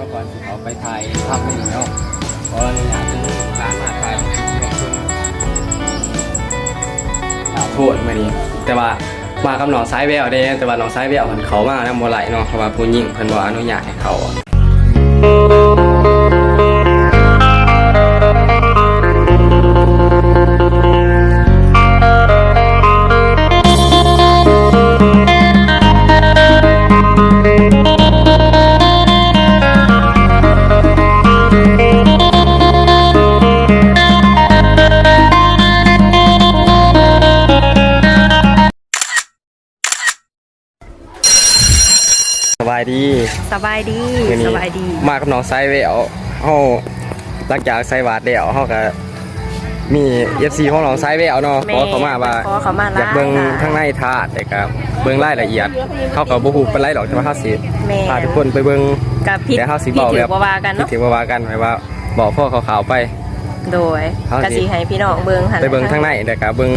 มื่อก่อนที่เขาไปไทยทำไม่ดีเนาะเพอเราอยากจะร้านมาถ่ายขอโทษมาดีแต่ว่ามากับน้องซ้ายแววเด้แต่ว่าน้องซ้ายแววมันเขามาแล้วโมไหลเนาะเพราะว่าผู้หญิงเพิ่นบ่อนุญาตให้เขาายดีสบายดีมื้อนี้สบายดีมากับน้องไซเวลเฮาหลังจากใส่บาทแล้วเฮาก็มี FC ของน้องไซเวลเนาะขอเขามาว่าขอเขามาอยากเบิ่งข้างในถาดแต่ก็เบิ่งรายละเอียดเฮาก็บ่ฮู้ปานไรหรอกแต่ว่าเฮาสิแม่พาทุกคนไปเบิ่งกับพิษแต่เฮาสิพิษเว้าถืแบอบว่ากันที่เนาะถือว่าว่ากันไว้ว่าบอกพ่อขาวๆไป โดยเฮาสิ กะสิให้พี่น้องเบิ่งหั่นไปเบิ่งข้างในแต่ก็เบิ่ง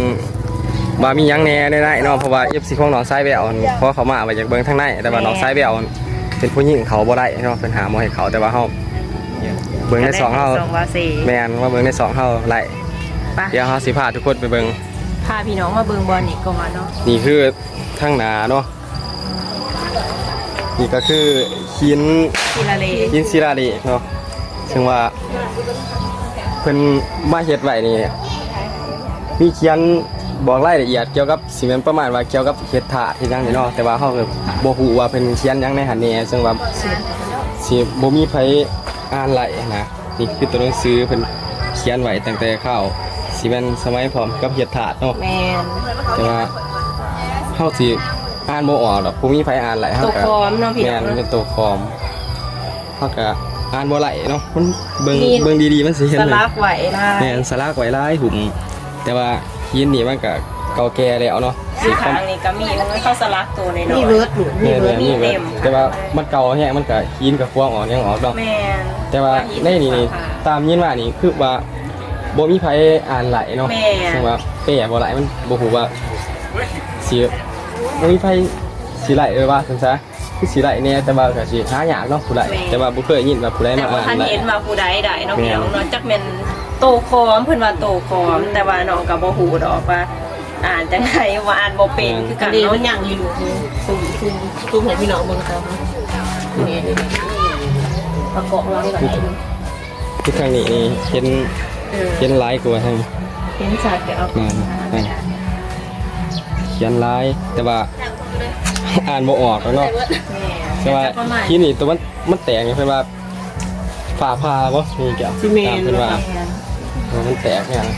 ว่ามีหยังแหน่ได้ๆเนาะเพราะว่า FC ของน้องไซเวลเพราะเขามาว่าอยากเบิ่งข้างในแต่ว่าน้องไซเวลเป็นผู้หญิงเขาบ่ได้เนาะเพิ่นหาบ่ให้เขาแต่ว่าเฮาเบิ่งในสองเฮาสองว่าสี่แมนว่าเบิ่งในสองเฮาไล่ไปเดี๋ยวเฮาสิพาทุกคนไปเบิ่งพาพี่น้องมาเบิ่งบอลนี่ก่อนเนาะนี่คือทางหนาเนาะนี่ก็คือหินทีละเลหินศิลาลิเนาะซึ่งว่าเพิ่นมาเฮ็ดไว้นี่มีเขียน บอกรายละเอียดเกี่ยวกับสิแม่นประมาณว่าเกี่ยวกับเฮ็ดถาดเฮ็ดหยังนี่เนาะแต่ว่าเฮาก็บ่ฮู้ว่าเพิ่นเขียนหยังในหันแหน่ซึ่งว่าสิบ่มีไผอ่านไล่นะนี่คือตัวหนังสือเพิ่นเขียนไว้ตั้งแต่เข้าสิแม่นสมัยพร้อมกับเฮ็ดถาดเนาะแมนแต่ว่าเฮาสิอ่านบ่ออกดอกบ่มีไผอ่านไหลเฮาตัวก็คอมเนาะพี่แม่น้อนงเป็นตัวคอมเฮาก็อ่านบ่ไหลเนาะมันเบิ่งมี เบิ่งดีๆมันสิเห็นสเลย ลักไว้ได้แม่นสลักไว้หลายหุ่มแต่ว่า หินนี่มันก็เก่าแก่แล้วเนาะสีขางนี่ก็มีมันเข้าสลักตัวในน้อยนี่เวิร์ดหนูม่นแม่นนี่มีเต็เว้ยมแต่ว่ามันเก่าแฮะมันก็หินก็ควงออกยังออกเนาะแต่ว่าในนี่นี่ตามยินว่านี่คือว่าบ่มีไผอ่านไหลเนาะแม่ซึ่งว่าแปะบ่ไหลมันบ่ฮู้ว่าสิบ่มีไผสิไหลเออว่าซั่นซะคือสิไหลแน่แต่ว่าก็สิหายากเนาะผู้ไหลแต่ว่าบ่เคยยินว่าผู้ใดมาว่าอ่าท่านนไหลเห็นว่าผู้ใดใดเนาะพี่น้องเนาะจักแม่น โตคอมเพิ่นว่าโตคอม แต่ว่าน้องก็บ่ฮู้ดอกว่า อ่านจังไดว่าอ่านบ่เป็นคือกักันนดีเนาะมันยังอยู่ตุ้มตุ้มตุ้มให้พี่น้องเบิ่งครับนี่นี่ประกอบเราแบบนี้ที่ทางนี้นี่เห็นเออเห็นหลายกว่าทางเห็นสัตว์ก็เอานั่นนั่นเขียนหลายแต่ว่า อ่านบ่ออกแล้วเนาะแม่แต่ว่าประมาณที่นี่ตัวมันมันแตกไงเพิ่นว่าฝ่าพาบ่มีแก้วซีเมตามนต์เพิ่นว่า แม่นเออ มันแตกเนี่ยนะ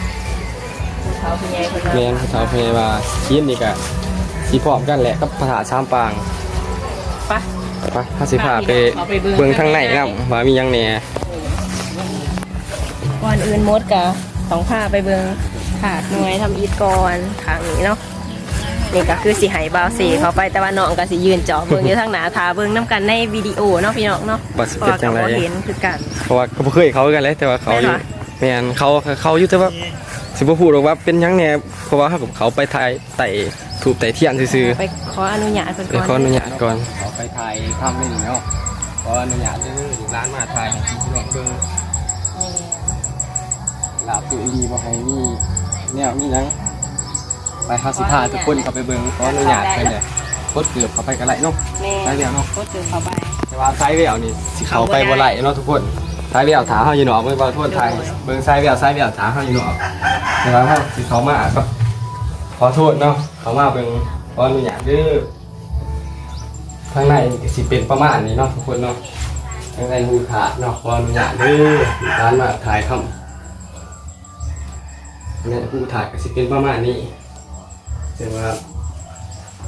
เขาเป็นใหญ่เพิ่นว่าแม่นผู้เฒ่าเพิ่นว่าทีมนี่ก็สิพร้อมกันแหละกับภาษาชามปางไปไปถ้าสิพาไปเบิ่งทางในนำว่ามีหยังแหน่ก่อนอื่นมดก็ต้องพาไปเบิ่งถาดหน่วยทำอีทก่อนทางนี้เนาะนี่ก็คือสิให้บาวสีเขาไปแต่ว่าน้องก็สิยืนจอเบิ่งอยู่ทางหน้าทาเบิ่งนํกันในวิดีโอเนาะพี่น้องเนาะว่าสิเพเป็ราะนว่าจังไดก็บ่เห็นคือกันเพราะว่าก็บ่เคยเขากันเลยแต่ว่าเขาอยู่แม่นเหรอ แม่นเขาเขาอยู่แต่ว่าสิบ่พูดหรอกว่าเป็นหยังแหน่เพราะว่าเขากับเขาไปถ่ายไต่ถูกไต่เทียนซื่อไปขออนุญาตเพิ่นๆก่ไปอนขออนุญาตก่อน เขาไปถ่ายทำไม่หนีเนาะขออนุญาตเด้อร้านมาถ่ายให้พี่น้องเบิ่งลาบตัวดีบ่ให้มีแนวมีหยังไปเฮาสิพาทุกคนเข้าไปเบิ่งขออนุญาตเพิ่นเด้อกดเกือบเข้าไปกันไหลเนาะแม่ได้แล้วเนาะ ก็เจอเขาไป แต่ว่าไซส์เวนี่สิเขาไปบ่ไหลเนาะทุกคนไซส์เวลถาเฮาอยู่หนอกเบิ่งบ่ทั่วไทยเบิ่งไซส์เวไซส์เวลถาเฮาอยู่หนอกแต่ว่าเฮาสิเขามาก็ขอโทษเนาะเขามาเบิ่งขออนุญาตเด้อข้างในก็สิเป็นประมาณนี้เนาะทุกคนเนาะข้างในหูขาดเนาะขออนุญาตเด้อร้านมาถ่ายทำเนี่ยหูถ่ายก็สิเป็นประมาณนี้แต่ว่า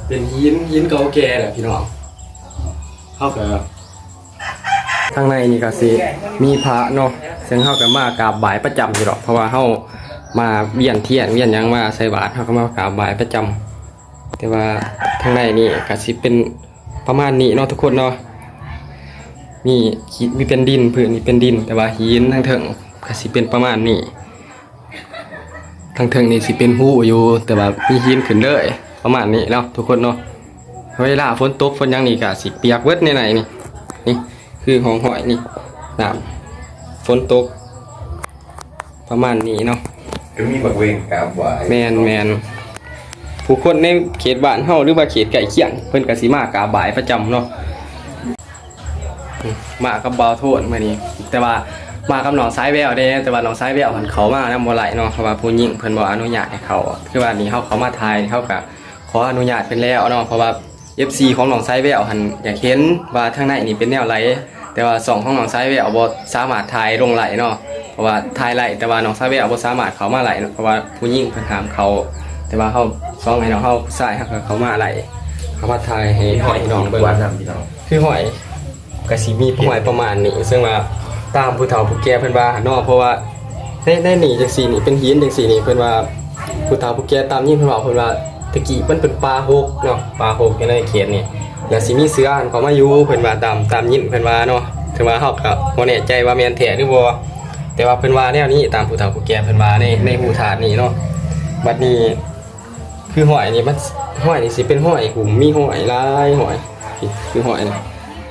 เป็นหินหินเก่าแก่แหละพี่น้องเข้ากับ ข้างในนี่ก็สิมีพระเนาะซึ่งเข้ากับมากราบบ่ายประจำอยู่หรอกเพราะว่าเข้ามาเวียนเทียนเวียนหยังมาใส่บาตรเขาก็มากราบบ่ายประจำแต่ว่าข้างในนี่ก็สิเป็นประมาณนี้เนาะทุกคนเนาะมีมีเป็นดินพื้นนี่เป็นดิน แต่ว่าหินทั้งเถิงก็สิเป็นประมาณนี้ทั้งเถิงนี่สิเป็นหูอยู่ แต่ว่ามีหินขึ้นเลยประมาณนี้เนาะทุกคนเนาะเวลาฝนตกฝนยังนี่ก็สิเปียกเบิดในไหนนี่นี่ คือคือห้องหอยนี่น้ำฝนตก ประมาณนี้เนาะก็มีบักเวงกับว่าแมนแมนผู้คนในเขตบ้านเฮาหรือว่าเขตใกล้เคียง เพิ่นก็สิมากราบายประจำเนาะมากับบ่าวโทษมื้อนี้แต่ว่ามากับน้องสายแววเด้แต่ว่าน้องสายแววเพิ่นเขามานำบ่ไหลเนาะเพราะว่าผู้หญิงเพิ่นบ่อนุญาตให้เขาคือว่านี่เฮาเขามาทายเฮาก็ขออนุญาตเพิ่นแล้วเนาะเพราะว่า FC ของน้องสายแววหันอยากเห็นว่าทางในนี่เป็นแนวไหล แต่ว่าสองของน้องสายแววบ่สามารถถ่ายลงไหลเนาะเพราะว่าถ่ายไหลแต่ว่าน้องสายแววบ่สามารถเข้ามาไหลเนาะเพราะว่าผู้หญิงเพิ่นห้ามเขา แต่ว่าเขาซองให้น้องเขาผู้ชายเขาก็เขามาไหลเขามาถ่ายให้หอยน้องเบิ่งวันทำพี่น้องคือหอยกสิมีหอยประมาณนี้ซึ่งว่าตามผู้เฒ่าผู้แก่เพิ่นว่าเนาะเพราะว่าได้ได้หนีจังซี่นี่เป็นหินจังซี่นี่เพิ่นว่าผู้เฒ่าผู้แก่ตามยิ่งเพิ่นว่าเพิ่นว่าตะกี้มันเป็นปลาหกเนาะปลาหกอยู่ในเขตนี่ แล้วสิมีเสืออันเขามาอยู่เพิ่นว่าตามตามยิ่งเพิ่นว่าเนาะถึงว่าเฮาก็บ่แน่ใจว่าแม่นแท้หรือบ่แต่ว่าเพิ่นว่าแนวนี้ตามผู้เฒ่าผู้แก่เพิ่นว่าในในหูถาดนี่เนาะบัดนี้คือหอยนี่มันหอยนี่สิเป็นหอยหุ่มมีหอยหลายหอยคือหอยนี่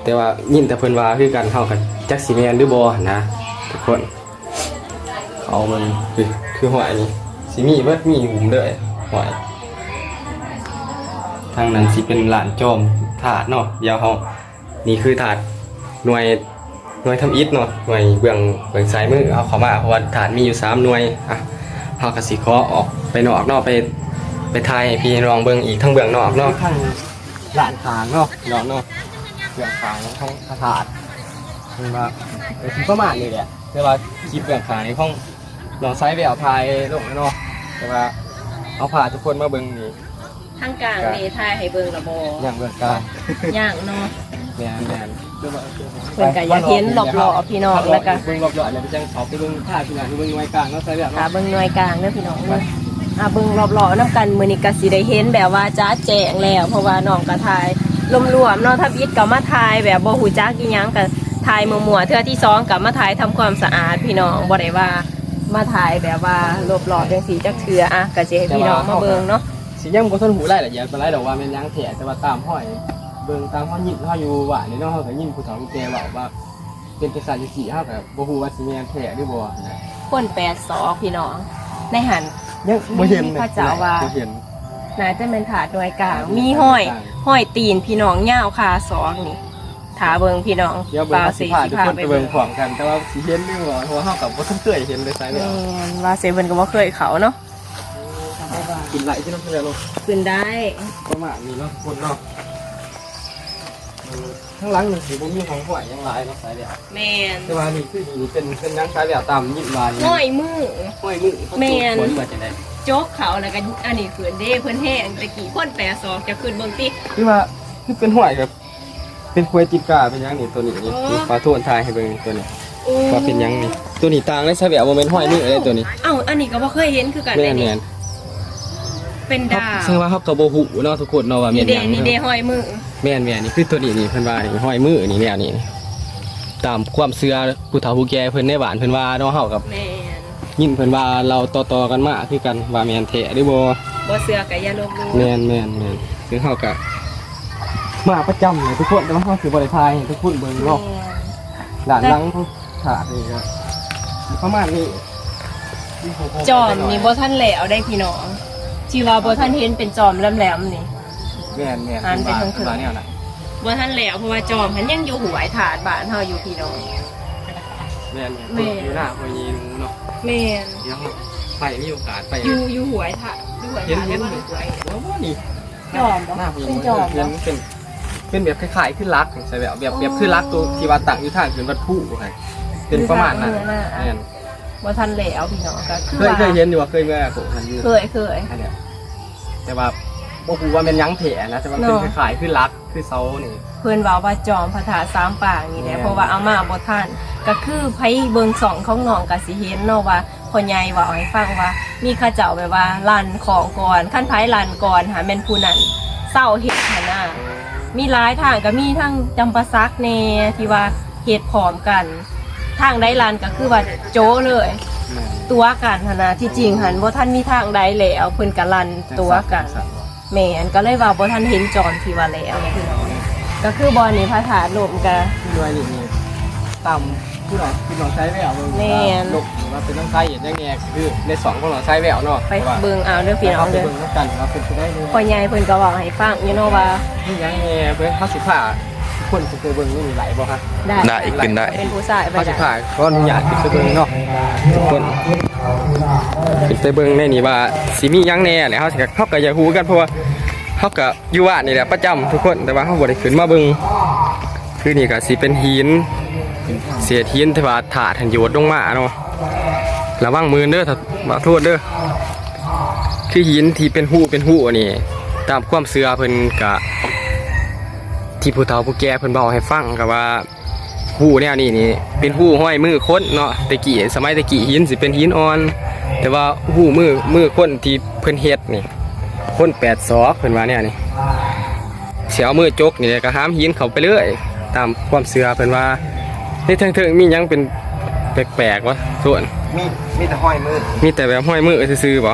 แต่ว่ายินแต่เพิ่นว่าคือกันเฮากันจักสิแม่นหรือบ่นะทุกคนเขามันคือคือหอยนี่สิมีเบิดมีหุ่มเด้อหอยทางนั้นสิเป็นหลานจอม ถาดเนาะเดี๋ยวเฮานี่คือถาดหน่วยหน่วยทำอิฐเนาะหน่วยเบื้องเบื้องซ้ายมือเอาเข้ามาเพราะว่าถาดมีอยู่สามหน่วยอะเฮาก็สิขอออกไปนอกเนาะไป ไปถ่ายให้พี่ลองเบิ่งอีกทั้งเบื้องนอกเนาะทั้งหลานขางเนาะเนาะเนาะเบื้องขางทั้งพระธาตุคือว่าเป็นประมาณนี้แหละแต่ว่าคลิปเบื้องขางนี่ของลองไซส์ไปเอาถ่ายลงเนาะแต่ว่าเอาพาทุกคนมาเบิ่งนี่ ทางกลางนี่ทายให้เบิ่งละบ่อย่างเบื้องกลางย่างเนาะแม่นแม่นเพิ่นก็อยากเห็นรอบๆพี่น้องแล้วก็เบิ่งรอบๆแล้วไปจังเขาไปเบิ่งท่าพี่น้องไปเบิ่งหน่วยกลางเนาะไซส์แบบหาเนาะเบิ่งหน่วยกลางเด้อพี่น้องเด้ออ่าเบิ่งรอบๆนำกันมื้อนี้ก็สิได้เห็นแบบว่าจ้าแจ้งแล้ว เพราะว่าน้องก็ถ่ายรวมๆเนาะถ้าบิดก็มาถ่ายแบบบ่ฮู้จักอีหยังก็ถ่ายมั่วๆเทื่อที่สองก็มาถ่ายทำความสะอาดพี่น้องบ่ได้ว่ามาถ่ายแบบว่ารอบๆจังซี่จักเทื่ออะก็สิให้พี่น้องมาเบิ่งเนาะ สิยังบ่ทันหูรายละเอียดปานใดดอกว่าแม่นยังแท้แต่ว่าตามห้อย เบิ่งตามห้อยยินเฮาอยู่ว่านี่เนาะเฮาก็ยินผู้เฒ่าผู้แก่เว้าว่าเป็นภาษาจังซี่เฮาก็บ่ฮู้ว่าสิแม่นแท้หรือบ่นะคนแปดศอกพี่น้อง ในหัน ยังบ่เห็นมีพระเจ้าว่า บ่เห็นน่าจะเป็นถาดหน่วยกลางมีห้อยห้อยตีนพี่น้องย่าวคาสองนี่ถาเบิงพี่น้องเดี๋ยวเบิ่งบ่าวสิสีพาสิทุกพาคนไปไปเบิเบิ่งงพร้อมกัน แต่ว่าสิเห็นหรือบ่เพราะว่าเฮาก็บ่ทันเคยเห็นเลยไสแล้แม่วนว่าเซเว่นก็บ่เคยเขาเนาะ กินไหลที่น้ำเพิ่นลงขึ้นได้ประมาณนี้เนาะคนเนาะข้างหลังนี่สิบ่มีของห้อยยังหลายเนาะไสแล้วแม่นแต่ว่านี่คือนี่เป็นเป็นยังไสแล้วตามยินว่านี่ห้อยมือ ห้อยมือแม่นควรว่าจะได้โจ๊กเขาแล้วก็อันนี้ขืนเด้เพิ่นแห้งตะกี้คนแปดศอกจะขึ้นเบิ่งติ คือว่าคือเป็นห้อยแบบเป็นควยจิบกาเป็นหยังนี่ตัวนี้นี่อ๋อนี่ขอโทษทายให้เบิ่งตัวนี้โอ้ว่าเป็นหยังนี่ตัวนี้ต่างเลยใช่แบบว่าเป็นห้อยมืออะไรตัวนี้ เอ้าอันนี้ก็บ่เคยเห็นคือกันแม่เลยนนี่แม่น เป็นดาวแสดงว่าเขากระโบหูเนาะทุกคนเนาะว่าแม่นี่นเด้หยังนี่เด้ห้อยมือแม่นแม่นนี่คือตัวนี้นี่เพิ่นว่านี่ห้อยมือนี่แนวนี้ตามความเชื่อผู้เฒ่าผู้แก่เพิ่นในบ้านเพิ่นว่าเนาะเฮากับแม่นยินเพิ่นว่าเราต่อๆกันมาคือกันว่าแม่นแท้หรือบ่บ่เสือก็อย่าลบหลู่แม่นแม่นแม่นซึ่งเฮาก็มาประจำเลยทุกคนแต่ว่าเฮาสิบ่ได้ทายให้ทุกคนเบิ่งเนาะแม่นด้านหลังถาดนี่ก็ประมาณนี้จอมนี่บ่ทันแล้วได้พี่น้อง ที่ว่าบ่ทันเห็นเป็นจอมแหลมๆนี่ แม่นแม่นอ่านไปทางเทิงว่าแนวน่ะบ่ทันแล้วเพราะว่าจอมมันยังอยู่หัวไอ้ถาดบ้านเฮาอยู่พี่น้อง แม่นแม่แม่นอยู่หน้าพอยีนูเนาะแม่นเดี๋ยวไปมีโอกาสไป อยู่อยู่หัวไอ้ถาดอยู่หัวไอ้เห็นถาดเห็แล้นวก็หัวไอ้แล้วว่านี่จอมบ่หน้าพอยีเป็นนูจอมเห็บ่นเป็นเป็นแบบคล้ายๆขึ้นรักใช่แบบแบบแบบขึ้นรักตัวที่ว่าตั้งอยู่ทางขึ้นวัดผู้ไงเป็นประมาณนั้นแม่น บ่ทันแล้วพี่น้องก็คือเคยว่าเคยเห็นอยู่ว่าเคยเมื่อโกมันอยู่เคยเคย อันเนี้ยแต่ว่าบ่ฮู้ว่าเป็นหยังแถนะแต่ว่าเป็นเนาะคล้ายๆขึ้นรักคือเซานี่ เพิ่นเว้าว่าจอมพระธาตุสามปางนี่แหละแม่น เพราะว่าเอามาบ่ทันก็คือไผเบิ่งสองของน้องก็สิเห็นเนาะว่าพ่อใหญ่เว่าให้ฟังว่า มีข้าเจ้าแบบว่าลั่นของก่อนขั้นไผลั่นก่อนหาแม่นผู้นั้นเศร้าเฮ็ดหั่นน่ะมีหลายทางก็มีทั้งจำปาซักแน่ที่ว่าเหตุพร้อมกัน ทางใดลันก็คือว่าโจ้เลยแม่นตัวกันหั้นนะที่จริงหันบ่ท่านมีทางใดแล้วเพิ่นก็ลันตัวกันจังซั่บ่แม่นก็เลยว่าบ่ท่านเห็นจอนที่ว่าแล้วนะพี่น้องก็คือบอลนี่พระธาตุลมก็ด้วยนี่นี่ตามผู้หนองผู้หนองใช้แววเบิ่งแม่นลกว่าเป็นน้องไส้เห็นยังไงคือในสองของหนองใช้แววเนาะไปเบิ่งเอาเด้อพี่น้องไปเด้อเบิ่งแล้วกันว่าเป็นไปได้เลยพ่อใหญ่เพิ่นก็บอกให้ฟังอยู่เนาะว่านี่ยังไงเบิ่งเฮาสิพา คนสิไปเบิ่งนี่ไหลบ่ฮะได้ได้ขึ้นได้เป็นผู้ชายไปเฮาสิได้พาขออนุญาตไปเบิ่งเนาะทุกคนไปเบิ่งในนี่ว่าสิมีหยังแน่เนี่ยเฮาสิเฮาก็อยากฮู้กันเพราะว่าเฮาก็อยู่บ้านนี่แหละประจำทุกคนแต่ว่าเฮาบ่ได้ขึ้นมาเบิ่งคือนี่ก็สิเป็นหิน เสียทีนที่ว่าถาดหันโยดลงมาเนาะระวังมือเด้อถ้าบ่าโทษเด้อคือหินที่เป็นหูเป็นหูอันนี่ตามความเชื่อเพิ่นกะ ที่ผู้เฒ่าผู้แก่เพิ่นบอกให้ฟังก็ว่าหูแนวนี้นี่เป็นหูห้อยมือคนเนาะแตะกี้สมัยแตะกี้หินสิเป็นหินอ่อน แต่ว่าหูมือมือคนที่เพิ่นเฮ็ดนี่คนแปดศอกเพิ่นว่าแนวนี้เสียเอามือจกนี่ก็ห้ามหินเข้าไปเรื่อยตามความเชื่อเพิ่นว่าในทางเทิงมีหยังเป็นแปลกๆวะส่วนมีมีแต่ห้อยมือมีแต่แบบห้อยมือซื่อๆบ่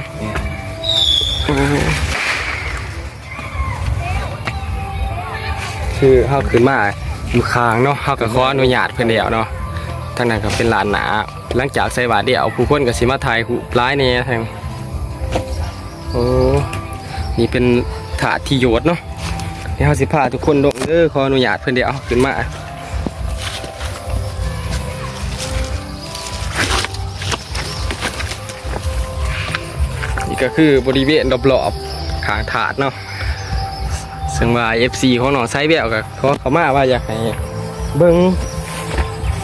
คือเฮาขึ้นมาอยู่คางเนาะเฮาก็ขออนุญาตเพิ่นแล้วเนาะทางนั้นก็เป็นลานหนาหลังจากใส่บาทเดียวผู้คนก็สิมาถ่ายรูปหลายแหน่ทางโอ้นี่เป็นถาดที่โยดเนาะเดี๋ยวเฮาสิพาทุกคนลงเด้อขออนุญาตเพิ่นเดียวขึ้นมานี่ก็คือบริเวณรอบๆขางถาดเนาะ ซึ่งว่า FC ของน้องไซแววก็เขาเขามาว่าอยากให้เบิ้ง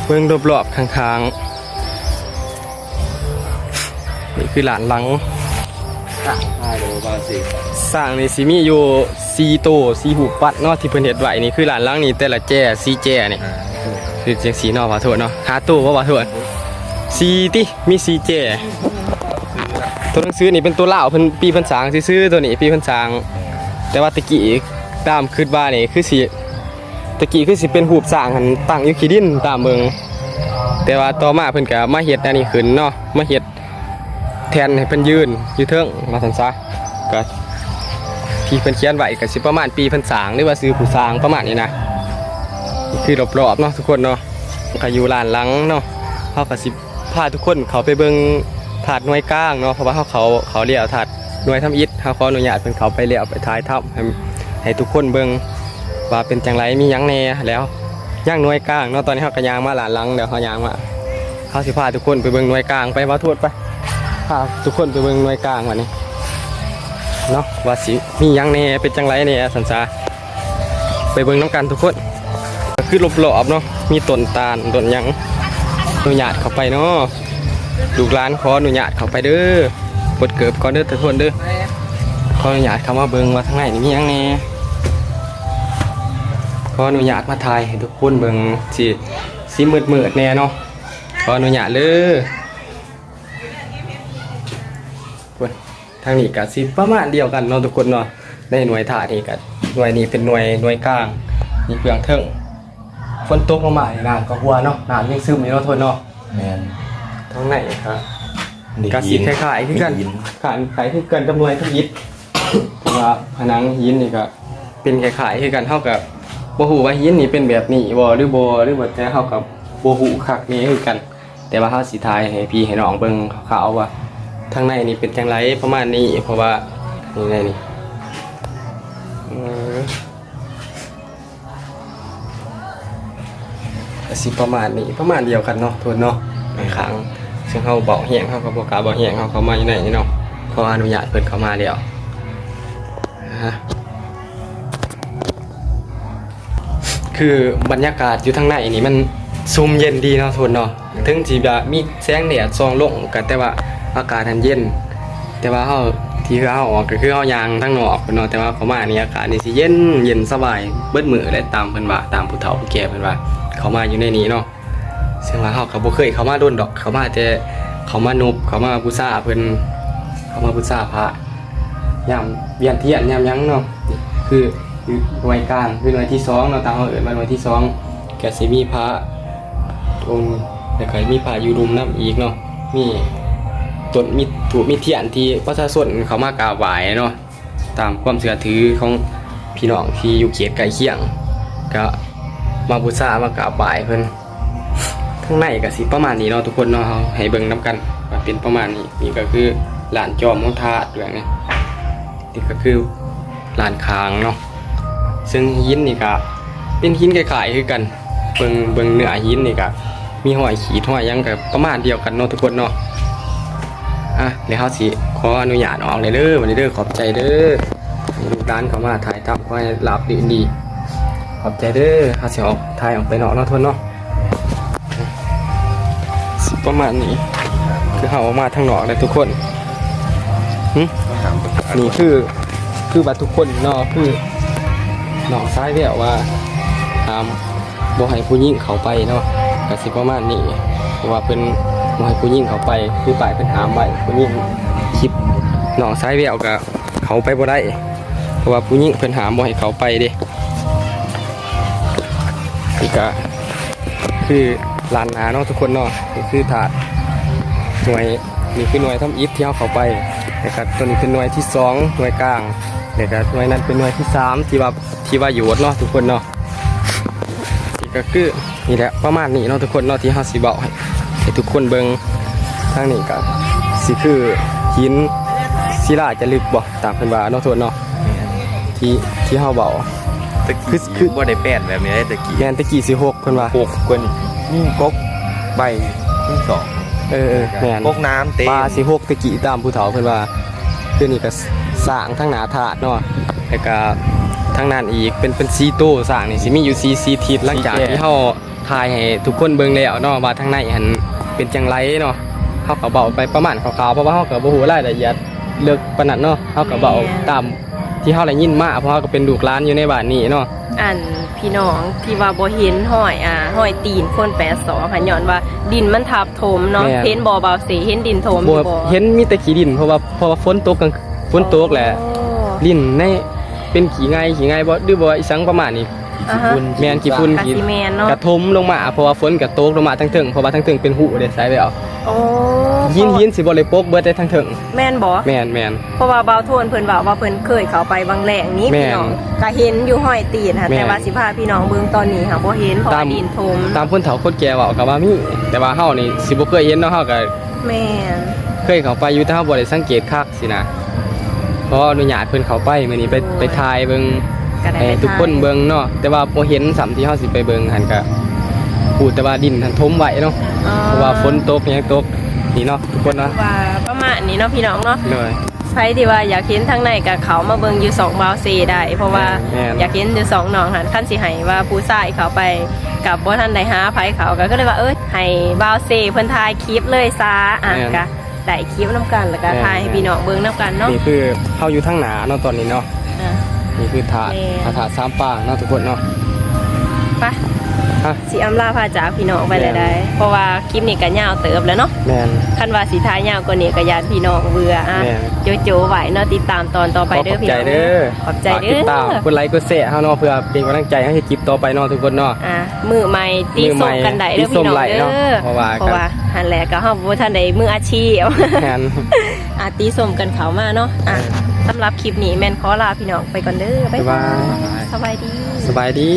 เบิ้งรอบๆข้างๆนี่คือหลานหลังสร้างในซิมีอยู่ซีโตซีหูปัดเนาะที่เพิ่นเฮ็ดไหวนี่คือหลานหลังนี่แต่ละแจ้ซีแจ้นี่คือจังสีนาะว่าโทษเนาะหาตู้ว่าว่าโทษซีติมีซีแจ้ตัวหนังสือนี่เป็นตัวเล่าเพิ่นปีพิ่นสางซื้อตัวนี้ปีพิ่นสางแต่ว่าตะกี้ ตามคิดว่านี่คือสิตะกี้คือสิเป็นรูปสร้างหันตั้งอยู่ขี้ดินตามเบิงแต่ว่าต่อมาเพิ่นก็มาเฮ็ดอันนี้ขึ้นเนาะมาเฮ็ดแทนให้เพิ่นยืนอยู่เทิงว่าซั่นซะก็ที่เพิ่นเขียนไว้ก็สิประมาณปีเพิ่นสร้างหรือว่าซื้อผู้สร้างประมาณนี้นะคือรอบๆเนาะทุกคนเนาะก็อยู่ลานหลังเนาะเฮาก็สิพาทุกคนเขาไปเบิ่งถาดหน่วยกลางเนาะเพราะว่าเฮาเขาเขาเรียกถาดหน่วยทำอิฐเฮาขออนุญาตเพิ่นเขาไปแล้วไปถ่ายทำให้ ให้ทุกคนเบิ่งว่าเป็นจังไรมียังแน่แล้วย่างน่วยกลางเนาะตอนนี้เฮาก็ย่างมาหลานลังเดี๋ยวเฮายางมาเฮาสิพาทุกคนไปเบิ่งน่วยกลางไปว่าโทษไปพาทุกคนไปเบิ่งน่วยกลางวันนี้เนาะว่าสิมียังแน่เป็นจังไรแหน่สันซาไปเบิ่งน้ำกันทุกคนคือรอบเนาะมีต้นตาลต้นยังอนุญาตเข้าไปเนาะลูกหลานขออนุญาตเข้าไปเด้อกดเกิบก่อนเด้อทุกคนเด้อขออนุญาตเข้ามาเบิ่งว่าทางไหนนี่มียังแน่ ออนุญาตมาถ่ายให้ทุกคนเบิ่งสิสิมืดๆแน่เนาะขออนุญาตเด้อเพิ่นทางนี้ก็สิประมาณเดียวกันเนาะทุกคนเนาะในหน่วยถ่ายนี่ก็หน่วยนี้เป็นหน่วยหน่วยกลางนี่เพียงเทิงฝนตกลงมานี่น้ำก็หัวเนาะน้ำยังซึมอยู่เนาะทุกคนเนาะแมนทางไหนครับกาสีคล้ายๆคือกันหินขายขายคือกันจำนวนทุกยิดเพราะว่าผนังหินนี่ก็เป็นคล้ายๆคือกันเท่ากับ บ่ฮู้ว่าหินนี่เป็นแบบนี้บ่หรือบ่หรือบ่แต่เท่ากับบ่ฮู้คักนี่คือกัน แต่ว่าเฮาสิทายให้พี่ให้น้องเบิ่งคร่าวว่าทางในนี่เป็นจังไรประมาณนี้ เพราะว่านี่ไงนี่สิประมาณนี้ประมาณเดียวกันเนาะทุนเนาะในครั้งซึ่งเขาบอกเหียงเขาก็บอกกล้าบอกเหียงเขาเขามาอยู่ไหนนี่เนาะขออนุญาตเพิ่นเขามาแล้วฮะ คือบรรยากาศอยู่ทางในนี่มันซุ่มเย็นดีเนาะทุนเนาะถึงที่แบบมีแสงแดดส่องลงกันแต่ว่าอากาศมันเย็น แต่ว่าเขาที่คือเขาออกก็คือเขายางทั้งนอกเนาะแต่ว่าเขามานี่อากาศนี่สิเย็นเย็นสบายเบิดมือและตามเพิ่นว่าตามผู้เฒ่าผู้แก่เพิ่นว่า เขามาอยู่ในนี้เนาะซึ่งว่าเขาก็บ่เคยเขามาโดนดอก เขามาแต่เขามานุบเขามาบูชาเพิ่นเขามาบูชาพระยามเวียนเทียนยามหยังเนาะนี่คือ คือหน่วยกลางคือหน่วยที่สองเนาตามเขาเอ่ยมาหน่วยที่สองแกสิมีพระองค์แล้วก็มีพระอยู่รุมน้ำอีกเนาะมีต้นมีถูกมีเทียนที่ประชาชนเขามากราบไหว้เนาะตามความเชื่อถือของพี่น้องที่อยู่เขตใกล้เคียง ก็มาบูชามากราบไหว้เพิ่นข้างในก็สิประมาณนี้เนาะทุกคนเนาะเฮาให้เบิ่งนํกันว่าเป็นประมาณนี้นี่ก็คือลานจอมของธาตุเรื่องนี้นี่ก็คือลานคางเนาะ ซึ่งหินนี่ก็เป็นหินคล้ายๆคือกันเบิ่งเบิ่งเนื้อหินนี่ก็มีห้อยขีดห้อยยังก็ประมาณเดียวกันเนาะทุกคนเนาะอะเดี๋ยวเฮาสิขออนุญาตออกเลยเด้อวันนี้เด้อขอบใจเด้อลูกร้านเขามาถ่ายทำขอให้หลับดีดีขอบใจเด้อเฮาสิออกถ่ายออกไปนอกเนาะทุกคนเนาะสิประมาณนี้คือเขาออกมาทางนอกเลยทุกคนนี่คือคือบัตรทุกคนเนาะคือ น้องซ้ายแววว่าห้ามบ่ให้ผู้หญิงเขาไปเนาะก็สิประมาณนี้เพราะว่าเพิ่นบ่ให้ผู้หญิงเขาไปคือป้ายเพิ่นหามไว้ผู้หญิงคลิปหนองซ้ายแววก็เขาไปบ่ได้เพราะว่าผู้หญิงเพิ่นหามบ่ให้เขาไปเด้นี่ก็คือลานนาเนาะทุกคนเนาะนี่คือถาดหน่วย นี่คือหน่วยทำอิฐที่เอาเข้าไปนะครับตัวนี้เป็นหน่วยที่สองหน่วยกลางแล้วก็หน่วยนั้นเป็นหน่วยที่สามที่ว่าที่ว่าอยู่วัดเนาะทุกคนเนาะนี่ก็คือนี่แหละประมาณนี้เนาะทุกคนเนาะที่เฮาสิเบาให้ให้ทุกคนเบิ่งทางนี้ก็สิคือหินศิลาจะลึกบ่ตามเพิ่นว่าเนาะทุกคนเนาะที่ที่เฮาเบาตะคืกี้อคือบ่ได้แป้นแบบนี้ได้ตะกี้แม่นตะกี้สิหกเพิ่นว่าหกกว่านี่นี่กกใบนี่สอง เออเออแม่น กกน้ำเต็มปลาสิหกตะกี้ตามผู้เฒ่าเพิ่นว่าคือนี่ก็สร้างทั้งหนาถาดเนาะแล้วก็ทั้งนั้นอีกเป็นเป็นซีโต้สร้างนี่สิมีอยู่ซีซีทิศหลังจากที่เฮาถ่ายให้ทุกคนเบิ่งแล้วเนาะว่าทางในหันเป็นจังไรเนาะเฮาก็เบาไปประมาณคร่าวๆเพราะว่าเฮาก็บ่ฮู้รายละเอียดเลิกปานนั้นเนาะเฮาก็เบาตาม ที่เฮาได้ยินมาเพราะเฮาก็เป็นลูกหลานอยู่ในบ้านนี้เนาะอันพี่น้องที่ว่าบ่เห็นห้อยอ่าห้อยตีนคนแปดสอค่ะย้อนว่าดินมันทับถมเนาะเห็นบ่เบาสีเห็นดินถมอบ่ยู่บ่เห็นมีแต่ขี้ดินเพราะว่าเพราะว่าฝนตกกลางฝนตกแหละโอ้ลิ้นในเป็นขี่ไงขี่ไงบ่หรือบ่อีสังประมาณนี้อ่าฮะแมนกี่ฝุ่นกะกี่สิแมนเนาะกระทมลงมาเพราะว่าฝนกระตกลงมาทั้งเถิงเพราะว่าทั้งเถิงเป็นหูเด้สายไปเอา โอ้หินหินสิบ่เลยปกเบิดได้ทั้งเถิงแม่นบ่แมนแมนเพราะว่าเบาโทนเพิ่นว่าว่าเพิ่นเคยเข้าไปบางแหล่งนี้แม่นพี่น้องก็เห็นอยู่ห้อยตีนค่ะแม่นแต่ว่าสิพาพี่น้องเบิ่งตอนนี้ค่ะบ่เห็นเพราะว่าตามดินถมตามคนเฒ่าคนแก่เว้าก็ว่ามีแต่ว่าเฮานี่สิบ่เคยเห็นเนาะเฮาก็แม่นเคยเข้าไปอยู่แต่เฮาบ่ได้สังเกตคักสินะเพราะอนุญาตเพิ่นเข้าไปมื้อนี้ไปไปถ่ายเบิ่งก็ได้ให้ไปทุกคนถ่ายเบิ่งเนาะแต่ว่าบ่เห็นสำที่เฮาสิไปเบิ่งหั่นก็ พูดแต่ว่าดินหันทมไว้เนาะอ๋อเพราะว่าฝนตกหยังตกนี่เนาะทุกคนเนาะว่าประมาณนี้เนาะพี่น้องเนาะเลยใครที่ว่าอยากเห็นทางในกับเขามาเบิ่งอยู่สองบาวเซได้ เพราะว่าแม่น อยากเห็นอยู่สองหนองหันขั้นสิให้ว่าผู้ชายเขาไปกับบ่ทันได้หาไผเขาก็ก็เลยว่าเอ้ยให้บาวเซเพิ่นถ่ายคลิปเลยซาอะก็ได้คลิปนํกันแล้วก็ถ่ายให้พี่น้องเบิ่งนํกันเนาะนี่คือเฮาอยู่ทางหนาเนาะตอนนี้เนาะอะ นี่คือถาดแม่ ถาดถาดสามป่าเนาะทุกคนเนาะ ไปฮะ สิอำลาพาจากพี่น้องไปเลยได้ เพราะว่าคลิปนี้ก็ยาวเติบแล้วเนาะแมนคันว่าสิท้ายยาวกว่านี้ก็ญาติพี่น้องเบื่ออะแม่นโจโจไหวเนาะติดตามตอนต่อไปเด้อขอบพี่ใจน้องเด้อขอบใจฝากเด้ติดตามอกดไลค์กดแชร์เฮาเนาะเพื่อเป็นกำลังใจให้คลิปต่อไปเนาะทุกคนเนาะอะมือใหม่ตีมือใหม่ส่งกันได้เด้อตีส้พี่มน้องไหลเด้เนาะอเพราะว่าเพราะว่าหันแหละก็เฮาบ่ทันได้มืออาชีพแมนอะตีส่งกันเขามาเนาะอะสำหรับคลิปนี้แม่นขอลาพี่น้องไปก่อนเด้อบ๊ายบายบ๊ายบายสบายดีสบายดี